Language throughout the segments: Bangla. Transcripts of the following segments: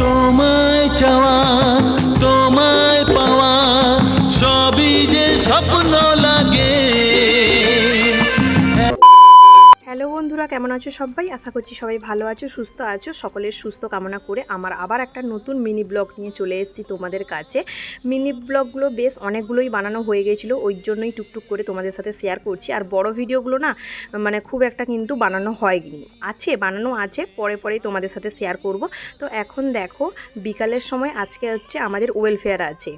তোমায় চাওয়া তোমায় পাওয়া সবই যে স্বপ্ন লাগে। বন্ধুরা, কেমন আছো সবাই? আশা করছি সবাই ভালো আছো, সুস্থ আছো। সকলের সুস্থ কামনা করে আমার আবার একটা নতুন মিনি ব্লগ নিয়ে চলে এসেছি তোমাদের কাছে। মিনি ব্লগগুলো বেশ অনেকগুলোই বানানো হয়ে গেছিল, ওই জন্যই টুকটুক করে তোমাদের সাথে শেয়ার করছি। আর বড় ভিডিওগুলো না মানে খুব একটা কিন্তু বানানো হয়নি। আছে, বানানো আছে, পরে পরেই তোমাদের সাথে শেয়ার করব। তো এখন দেখো, বিকালের সময় আজকে হচ্ছে আমাদের ওয়েলফেয়ার আছে।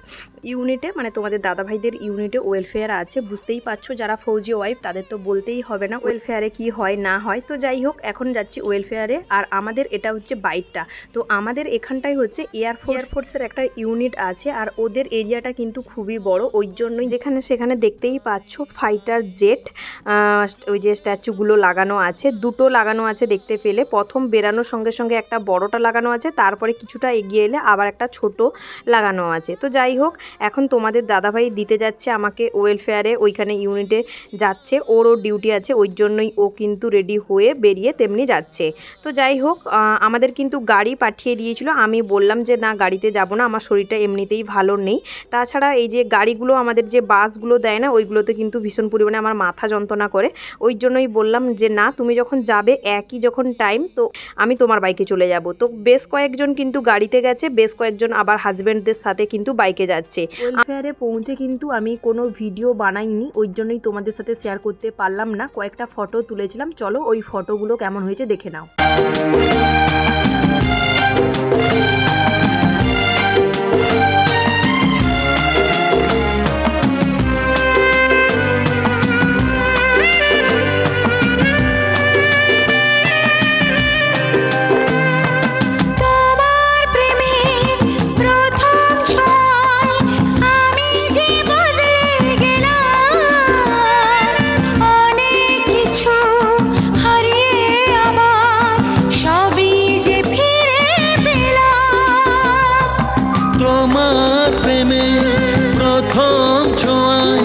ইউনিটে মানে তোমাদের দাদাভাইদের ইউনিটে ওয়েলফেয়ার আছে, বুঝতেই পারছ, যারা ফৌজি ওয়াইফ তাদের তো বলতেই হবে না ওয়েলফেয়ারে কি হয়, না হয়, তো যাই হোক, এখন যাচ্ছি ওয়েলফেয়ারে আর আমাদের এটা হচ্ছে বাইকটা তো আমাদের এখানটাই হচ্ছে এয়ারফোর্স এয়ারফোর্সের একটা ইউনিট আছে, আর ওদের এরিয়াটা কিন্তু খুবই বড়, ওই জন্যই যেখানে সেখানে দেখতেই পাচ্ছ ফাইটার জেট ওই যে স্ট্যাচুগুলো লাগানো আছে, দুটো লাগানো আছে দেখতে পেলে, প্রথম বেরানোর সঙ্গে সঙ্গে একটা বড়টা লাগানো আছে, তারপরে কিছুটা এগিয়ে এলে আবার একটা ছোট লাগানো আছে, তো যাই হোক এখন তোমাদের দাদাভাই দিতে যাচ্ছে আমাকে ওয়েলফেয়ারে ওইখানে ইউনিটে যাচ্ছে, ওর ওর ডিউটি আছে, ওই জন্যই ও কিন্তু রেডি হয়ে বেরিয়ে তেমনি যাচ্ছে। তো যাই হোক আমাদের কিন্তু গাড়ি পাঠিয়ে দিয়েছিল, আমি বললাম যে না, গাড়িতে যাব না, আমার শরীরটা এমনিতেই ভালো নেই। তাছাড়া এই যে গাড়িগুলো, আমাদের যে বাসগুলো দেয় না, ওইগুলোতে কিন্তু ভীষণ পরিমাণে আমার মাথা যন্ত্রণা করে। ওই জন্যই বললাম যে না, তুমি যখন যাবে একই যখন টাইম তো আমি তোমার বাইকে চলে যাব। তো বেশ কয়েকজন কিন্তু গাড়িতে গেছে, বেশ কয়েকজন আবার হাজব্যান্ডদের সাথে কিন্তু বাইকে যাচ্ছে। ওয়েলফেয়ারে পৌঁছে কিন্তু আমি কোনো ভিডিও বানাইনি, ওই জন্যই তোমাদের সাথে শেয়ার করতে পারলাম না। কয়েকটা ফটো তুলেছিলাম। চলো ওই ফটোগুলো কেমন হয়েছে দেখে নাও। তোমার প্রেমে প্রথম ছোঁয়ায়